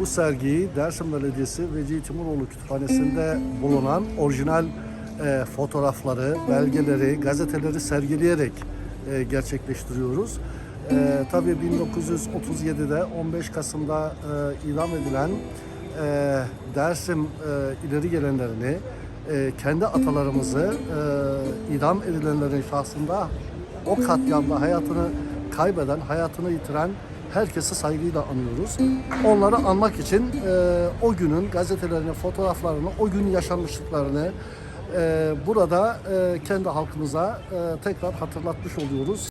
bu sergiyi Dersim Belediyesi Vecihi Timuroğlu Kütüphanesi'nde bulunan orijinal e, fotoğrafları, belgeleri, gazeteleri sergileyerek e, gerçekleştiriyoruz. E, tabii 1937'de 15 Kasım'da e, idam edilen e, Dersim e, ileri gelenlerini, e, kendi atalarımızı e, idam edilenlerin şahsında o katliamda hayatını kaybeden, hayatını yitiren herkesi saygıyla anıyoruz. Onları anmak için e, o günün gazetelerini, fotoğraflarını, o gün yaşanmışlıklarını e, burada e, kendi halkımıza e, tekrar hatırlatmış oluyoruz.